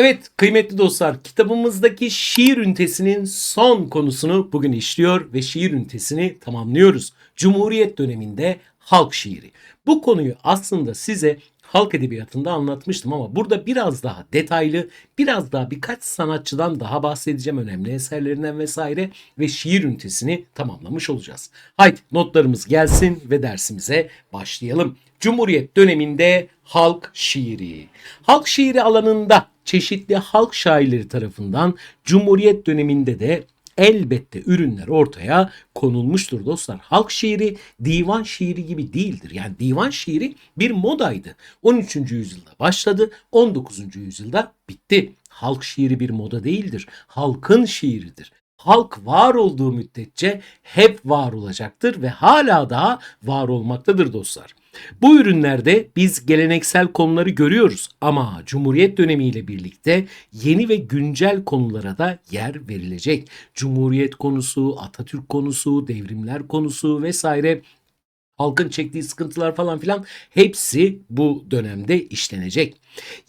Evet kıymetli dostlar kitabımızdaki şiir ünitesinin son konusunu bugün işliyor ve şiir ünitesini tamamlıyoruz. Cumhuriyet döneminde halk şiiri. Bu konuyu aslında size halk edebiyatında anlatmıştım ama burada biraz daha detaylı, biraz daha birkaç sanatçıdan daha bahsedeceğim önemli eserlerinden vesaire ve şiir ünitesini tamamlamış olacağız. Haydi notlarımız gelsin ve dersimize başlayalım. Cumhuriyet döneminde halk şiiri. Halk şiiri alanında çeşitli halk şairleri tarafından Cumhuriyet döneminde de elbette ürünler ortaya konulmuştur dostlar. Halk şiiri divan şiiri gibi değildir. Yani divan şiiri bir modaydı. 13. yüzyılda başladı, 19. yüzyılda bitti. Halk şiiri bir moda değildir. Halkın şiiridir. Halk var olduğu müddetçe hep var olacaktır ve hala daha var olmaktadır dostlar. Bu ürünlerde biz geleneksel konuları görüyoruz ama Cumhuriyet dönemiyle birlikte yeni ve güncel konulara da yer verilecek. Cumhuriyet konusu, Atatürk konusu, devrimler konusu vesaire halkın çektiği sıkıntılar falan filan hepsi bu dönemde işlenecek.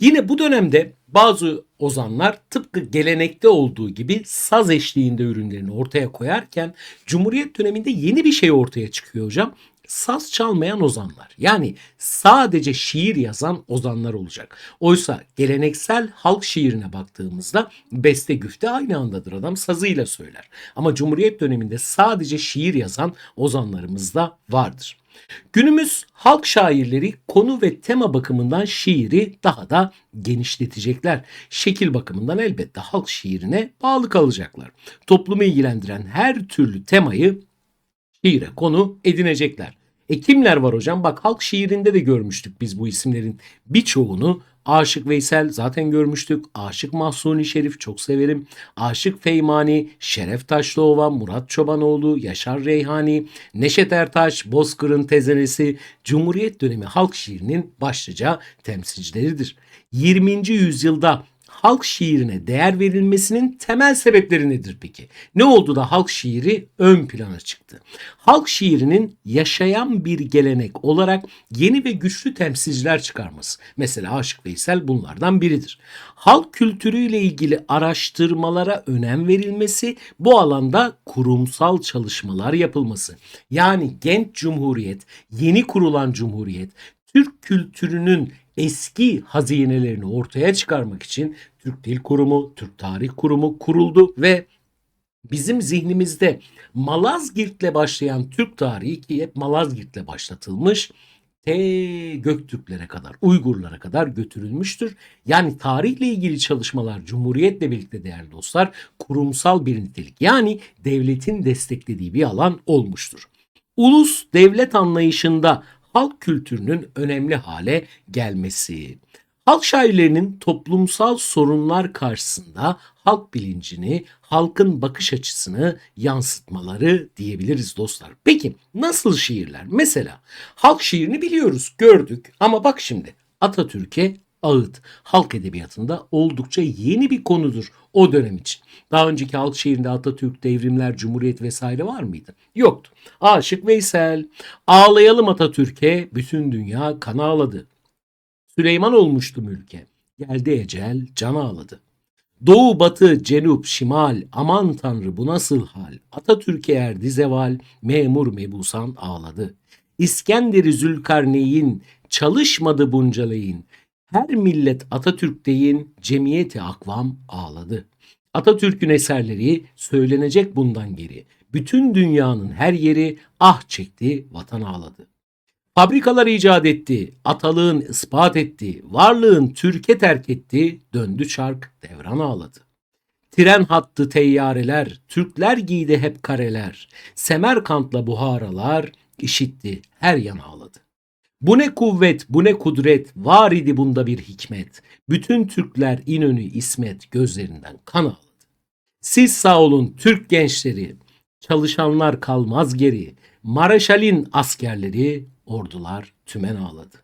Yine bu dönemde bazı ozanlar tıpkı gelenekte olduğu gibi saz eşliğinde ürünlerini ortaya koyarken Cumhuriyet döneminde yeni bir şey ortaya çıkıyor hocam saz çalmayan ozanlar. Yani sadece şiir yazan ozanlar olacak. Oysa geleneksel halk şiirine baktığımızda beste güfte aynı andadır. Adam sazıyla söyler. Ama Cumhuriyet döneminde sadece şiir yazan ozanlarımız da vardır. Günümüz halk şairleri konu ve tema bakımından şiiri daha da genişletecekler. Şekil bakımından elbette halk şiirine bağlı kalacaklar. Toplumu ilgilendiren her türlü temayı şiire konu edinecekler. E kimler var hocam? Bak halk şiirinde de görmüştük biz bu isimlerin birçoğunu. Aşık Veysel zaten görmüştük. Aşık Mahsuni Şerif çok severim. Aşık Feymani, Şeref Taşlıova, Murat Çobanoğlu, Yaşar Reyhani, Neşet Ertaş, Bozkır'ın tezenesi Cumhuriyet dönemi halk şiirinin başlıca temsilcileridir. 20. yüzyılda halk şiirine değer verilmesinin temel sebepleri nedir peki? Ne oldu da halk şiiri ön plana çıktı? Halk şiirinin yaşayan bir gelenek olarak yeni ve güçlü temsilciler çıkarması. Mesela Aşık Veysel bunlardan biridir. Halk kültürüyle ilgili araştırmalara önem verilmesi, bu alanda kurumsal çalışmalar yapılması. Yani genç cumhuriyet, yeni kurulan cumhuriyet, Türk kültürünün eski hazinelerini ortaya çıkarmak için Türk Dil Kurumu, Türk Tarih Kurumu kuruldu ve bizim zihnimizde Malazgirt'le başlayan Türk tarihi ki hep Malazgirt'le başlatılmış te Göktürklere kadar, Uygurlara kadar götürülmüştür. Yani tarihle ilgili çalışmalar Cumhuriyet'le birlikte değerli dostlar kurumsal bir nitelik yani devletin desteklediği bir alan olmuştur. Ulus devlet anlayışında halk kültürünün önemli hale gelmesi. Halk şairlerinin toplumsal sorunlar karşısında halk bilincini, halkın bakış açısını yansıtmaları diyebiliriz dostlar. Peki nasıl şiirler? Mesela halk şiirini biliyoruz, gördük ama bak şimdi Atatürk'e ağıt halk edebiyatında oldukça yeni bir konudur o dönem için. Daha önceki halk şiirinde Atatürk, devrimler, cumhuriyet vesaire var mıydı? Yoktu. Aşık Veysel, ağlayalım Atatürk'e bütün dünya kan ağladı. Süleyman olmuştu mülke, geldi ecel can ağladı. Doğu, batı, cenup, şimal, aman tanrı bu nasıl hal? Atatürk'e erdi zeval, memur mebusan ağladı. İskender'i Zülkarneyn, çalışmadı buncalayın. Her millet Atatürk deyin, cemiyeti akvam ağladı. Atatürk'ün eserleri söylenecek bundan geri. Bütün dünyanın her yeri ah çekti, vatan ağladı. Fabrikalar icat etti, atalığın ispat etti, varlığın Türkiye terk etti, döndü çark, devran ağladı. Tren hattı teyyareler, Türkler giydi hep kareler, Semerkant'la buharalar, işitti, her yan ağladı. Bu ne kuvvet, bu ne kudret, var idi bunda bir hikmet. Bütün Türkler İnönü İsmet gözlerinden kan ağladı. Siz sağ olun Türk gençleri, çalışanlar kalmaz geri. Maraşal'in askerleri, ordular tümen ağladı.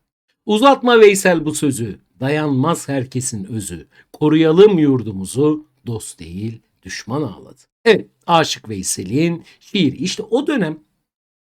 Uzatma Veysel bu sözü, dayanmaz herkesin özü. Koruyalım yurdumuzu, dost değil düşman ağladı. Evet, Aşık Veysel'in şiir. İşte o dönem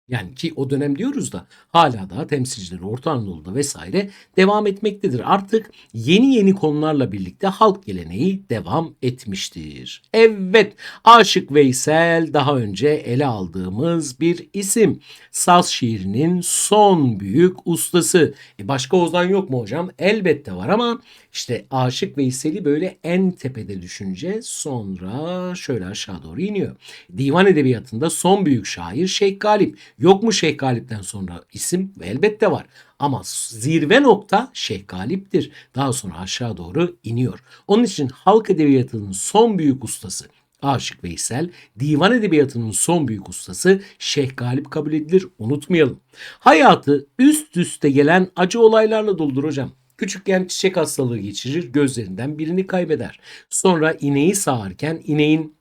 Yani ki o dönem diyoruz da hala daha temsilcileri Orta Anadolu'da vesaire devam etmektedir. Artık yeni yeni konularla birlikte halk geleneği devam etmiştir. Evet, Aşık Veysel daha önce ele aldığımız bir isim. Saz şiirinin son büyük ustası. E başka Ozan yok mu hocam? Elbette var ama işte Aşık Veysel'i böyle en tepede düşünce sonra şöyle aşağı doğru iniyor. Divan edebiyatında son büyük şair Şeyh Galip. Yok mu Şeyh Galip'ten sonra isim? Elbette var. Ama zirve nokta Şeyh Galip'tir. Daha sonra aşağı doğru iniyor. Onun için halk edebiyatının son büyük ustası Aşık Veysel, divan edebiyatının son büyük ustası Şeyh Galip kabul edilir. Unutmayalım. Hayatı üst üste gelen acı olaylarla doldur hocam. Küçükken çiçek hastalığı geçirir, gözlerinden birini kaybeder. Sonra ineği sağarken ineğin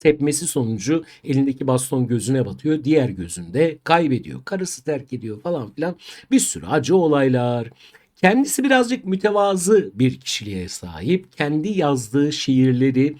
tepmesi sonucu elindeki baston gözüne batıyor. Diğer gözünde kaybediyor. Karısı terk ediyor falan filan. Bir sürü acı olaylar. Kendisi birazcık mütevazı bir kişiliğe sahip. Kendi yazdığı şiirleri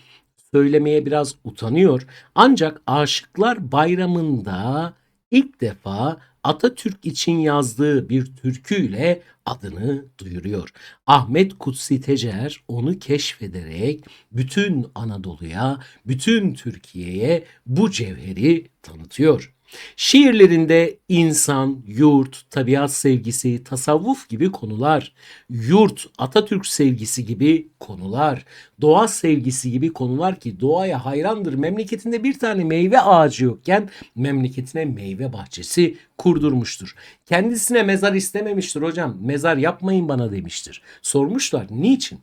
söylemeye biraz utanıyor. Ancak Aşıklar Bayramı'nda ilk defa Atatürk için yazdığı bir türküyle adını duyuruyor. Ahmet Kutsi Tecer onu keşfederek bütün Anadolu'ya, bütün Türkiye'ye bu cevheri tanıtıyor. Şiirlerinde insan, yurt, tabiat sevgisi, tasavvuf gibi konular, yurt, Atatürk sevgisi gibi konular, doğa sevgisi gibi konular ki doğaya hayrandır. Memleketinde bir tane meyve ağacı yokken memleketine meyve bahçesi kurdurmuştur. Kendisine mezar istememiştir hocam. Mezar yapmayın bana demiştir. Sormuşlar niçin?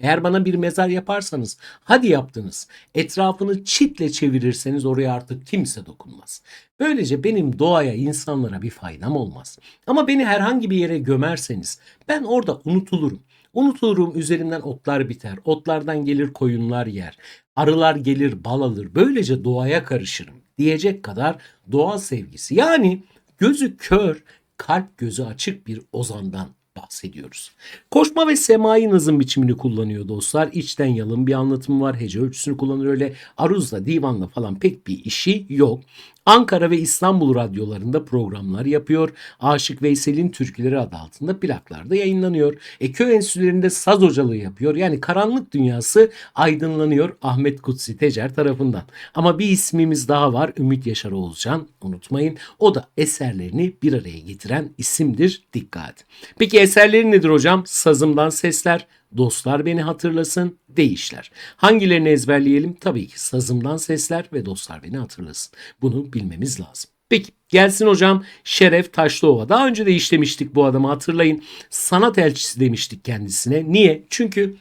Eğer bana bir mezar yaparsanız hadi yaptınız. Etrafını çitle çevirirseniz oraya artık kimse dokunmaz. Böylece benim doğaya, insanlara bir faydam olmaz. Ama beni herhangi bir yere gömerseniz ben orada unutulurum. Unutulurum üzerimden otlar biter. Otlardan gelir koyunlar yer. Arılar gelir bal alır. Böylece doğaya karışırım diyecek kadar doğa sevgisi. Yani gözü kör, kalp gözü açık bir ozandan bahsediyoruz. Koşma ve semai nazım biçimini kullanıyor dostlar. İçten yalın bir anlatımı var. Hece ölçüsünü kullanır öyle. Aruzla, divanla falan pek bir işi yok. Ankara ve İstanbul radyolarında programlar yapıyor. Aşık Veysel'in Türküleri adı altında plaklarda yayınlanıyor. E, enstitülerinde saz hocalığı yapıyor. Yani karanlık dünyası aydınlanıyor Ahmet Kutsi Tecer tarafından. Ama bir ismimiz daha var Ümit Yaşar Oğuzcan unutmayın. O da eserlerini bir araya getiren isimdir. Dikkat. Peki eserleri nedir hocam? Sazımdan Sesler, Dostlar Beni Hatırlasın, Değişler. Hangilerini ezberleyelim? Tabii ki Sazımdan Sesler ve Dostlar Beni Hatırlasın. Bunu bilmemiz lazım. Peki gelsin hocam Şeref Taşlıova. Daha önce de işlemiştik bu adamı hatırlayın. Sanat elçisi demiştik kendisine. Niye? Çünkü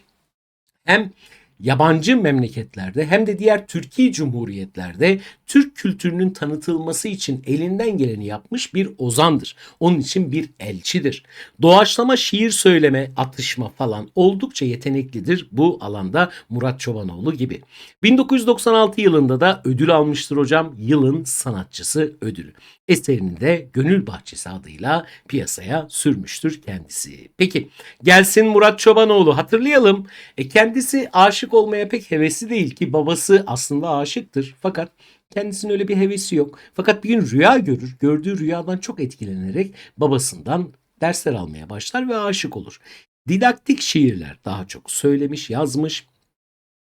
hem yabancı memleketlerde hem de diğer Türkiye Cumhuriyetlerde Türk kültürünün tanıtılması için elinden geleni yapmış bir ozandır. Onun için bir elçidir. Doğaçlama şiir söyleme, atışma falan oldukça yeteneklidir bu alanda Murat Çobanoğlu gibi. 1996 yılında da ödül almıştır hocam. Yılın sanatçısı ödülü. Eserini de Gönül Bahçesi adıyla piyasaya sürmüştür kendisi. Peki gelsin Murat Çobanoğlu hatırlayalım. E, kendisi aşık olmaya pek hevesli değil ki babası aslında aşıktır. Fakat Kendisinin öyle bir hevesi yok. Fakat bir gün rüya görür. Gördüğü rüyadan çok etkilenerek babasından dersler almaya başlar ve aşık olur. Didaktik şiirler daha çok söylemiş, yazmış.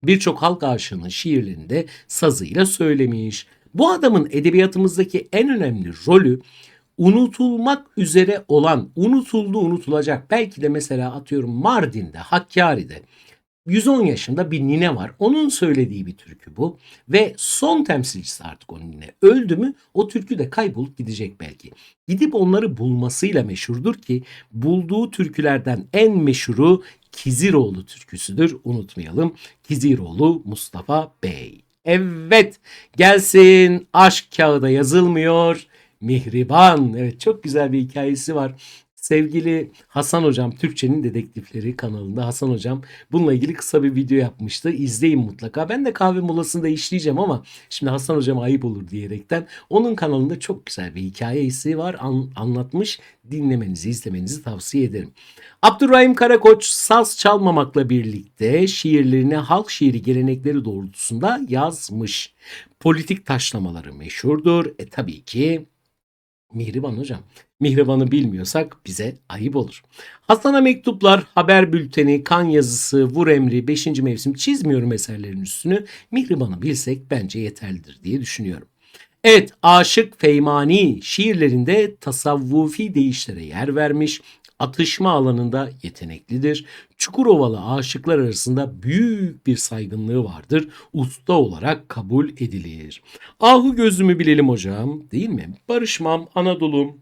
Birçok halk aşığının şiirlerinde sazıyla söylemiş. Bu adamın edebiyatımızdaki en önemli rolü unutulmak üzere olan, unutuldu unutulacak. Belki de mesela atıyorum Mardin'de, Hakkari'de 110 yaşında bir nine var. Onun söylediği bir türkü bu. Ve son temsilcisi artık o nine. Öldü mü o türkü de kaybolup gidecek belki. Gidip onları bulmasıyla meşhurdur ki bulduğu türkülerden en meşhuru Kiziroğlu türküsüdür. Unutmayalım. Kiziroğlu Mustafa Bey. Evet gelsin aşk kağıda yazılmıyor. Mihriban. Evet çok güzel bir hikayesi var. Sevgili Hasan Hocam Türkçenin Dedektifleri kanalında Hasan Hocam bununla ilgili kısa bir video yapmıştı. İzleyin mutlaka. Ben de kahve molasında işleyeceğim ama şimdi Hasan Hocam ayıp olur diyerekten onun kanalında çok güzel bir hikayesi var. An, anlatmış. Dinlemenizi, izlemenizi tavsiye ederim. Abdurrahim Karakoç saz çalmamakla birlikte şiirlerini halk şiiri gelenekleri doğrultusunda yazmış. Politik taşlamaları meşhurdur. E tabii ki Mihriban hocam. Mihriban'ı bilmiyorsak bize ayıp olur. Hasan'a mektuplar, haber bülteni, kan yazısı, vur emri, 5. mevsim çizmiyorum eserlerin üstünü. Mihriban'ı bilsek bence yeterlidir diye düşünüyorum. Evet, Aşık Feymani şiirlerinde tasavvufi deyişlere yer vermiş, atışma alanında yeteneklidir. Çukurovalı aşıklar arasında büyük bir saygınlığı vardır. Usta olarak kabul edilir. Ahu gözümü bilelim hocam değil mi? Barışmam, Anadolu'm,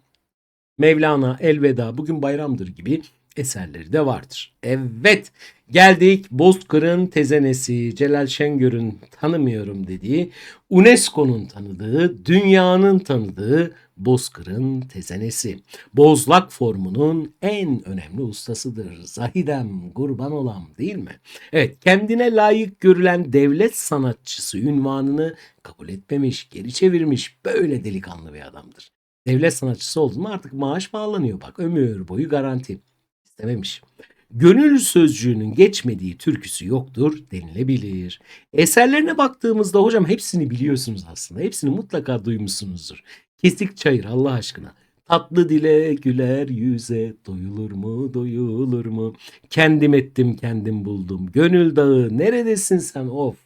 Mevlana, Elveda, bugün bayramdır gibi eserleri de vardır. Evet geldik Bozkır'ın tezenesi Celal Şengör'ün tanımıyorum dediği UNESCO'nun tanıdığı dünyanın tanıdığı Bozkır'ın tezenesi. Bozlak formunun en önemli ustasıdır. Zahidem kurban olam değil mi? Evet kendine layık görülen devlet sanatçısı ünvanını kabul etmemiş, geri çevirmiş böyle delikanlı bir adamdır. Devlet sanatçısı oldun mu artık maaş bağlanıyor bak ömür boyu garanti. İstememiş. Gönül sözcüğünün geçmediği türküsü yoktur denilebilir. Eserlerine baktığımızda hocam hepsini biliyorsunuz aslında. Hepsini mutlaka duymuşsunuzdur. Kesik çayır Allah aşkına. Tatlı dile güler yüze doyulur mu doyulur mu? Kendim ettim kendim buldum. Gönül dağı neredesin sen of?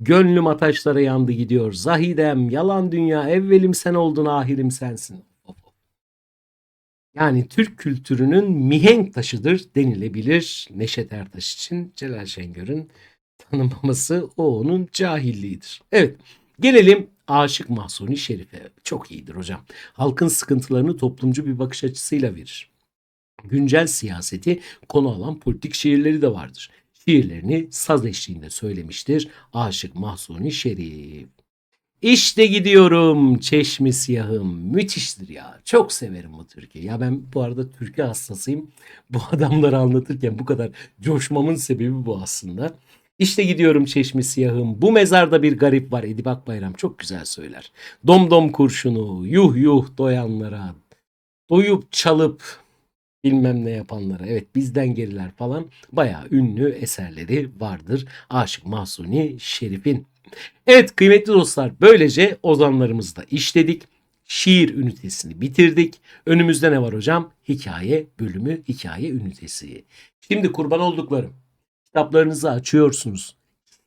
Gönlüm ataşlara yandı gidiyor. Zahidem yalan dünya evvelim sen oldun ahirim sensin. Yani Türk kültürünün mihenk taşıdır denilebilir Neşet Ertaş için Celal Şengör'ün tanımlaması o onun cahilliğidir. Evet gelelim Aşık Mahsuni Şerif'e. Çok iyidir hocam. Halkın sıkıntılarını toplumcu bir bakış açısıyla verir. Güncel siyaseti konu alan politik şiirleri de vardır. Şiirlerini saz eşliğinde söylemiştir Aşık Mahsuni Şerif. İşte gidiyorum çeşmi siyahım. Müthiştir ya. Çok severim bu türküyü. Ya ben bu arada türkü hastasıyım. Bu adamları anlatırken bu kadar coşmamın sebebi bu aslında. İşte gidiyorum çeşmi siyahım. Bu mezarda bir garip var. Edip Akbayram çok güzel söyler. Dom dom kurşunu, yuh yuh doyanlara, doyup çalıp bilmem ne yapanlara. Evet bizden geriler falan bayağı ünlü eserleri vardır. Aşık Mahsuni Şerif'in. Evet kıymetli dostlar böylece ozanlarımızı da işledik. Şiir ünitesini bitirdik. Önümüzde ne var hocam? Hikaye bölümü, hikaye ünitesi. Şimdi kurban olduklarım. Kitaplarınızı açıyorsunuz.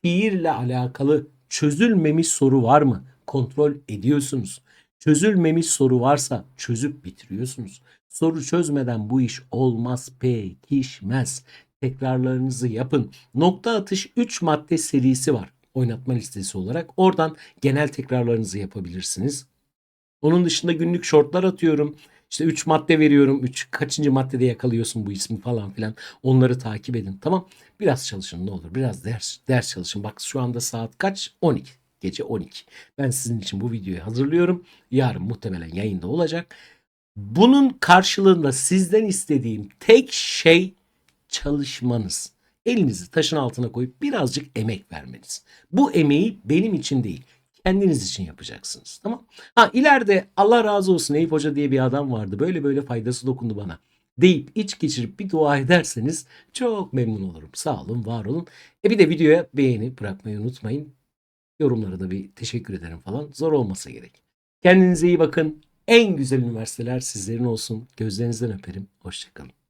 Şiirle alakalı çözülmemiş soru var mı? Kontrol ediyorsunuz. Çözülmemiş soru varsa çözüp bitiriyorsunuz. Soru çözmeden bu iş olmaz pekişmez. Tekrarlarınızı yapın. Nokta atış 3 madde serisi var oynatma listesi olarak. Oradan genel tekrarlarınızı yapabilirsiniz. Onun dışında günlük shortlar atıyorum. İşte 3 madde veriyorum. 3 kaçıncı maddede yakalıyorsun bu ismi falan filan. Onları takip edin. Tamam. Biraz çalışın ne olur. Biraz ders ders çalışın. Bak şu anda saat kaç? 12. Gece 12. Ben sizin için bu videoyu hazırlıyorum. Yarın muhtemelen yayında olacak. Bunun karşılığında sizden istediğim tek şey çalışmanız. Elinizi taşın altına koyup birazcık emek vermeniz. Bu emeği benim için değil, kendiniz için yapacaksınız. Tamam? Ha ileride Allah razı olsun Eyüp Hoca diye bir adam vardı. Böyle böyle faydası dokundu bana. Deyip iç geçirip bir dua ederseniz çok memnun olurum. Sağ olun, var olun. E bir de videoya beğeni bırakmayı unutmayın. Yorumlara da bir teşekkür ederim falan. Zor olmasa gerek. Kendinize iyi bakın. En güzel üniversiteler sizlerin olsun. Gözlerinizden öperim. Hoşçakalın.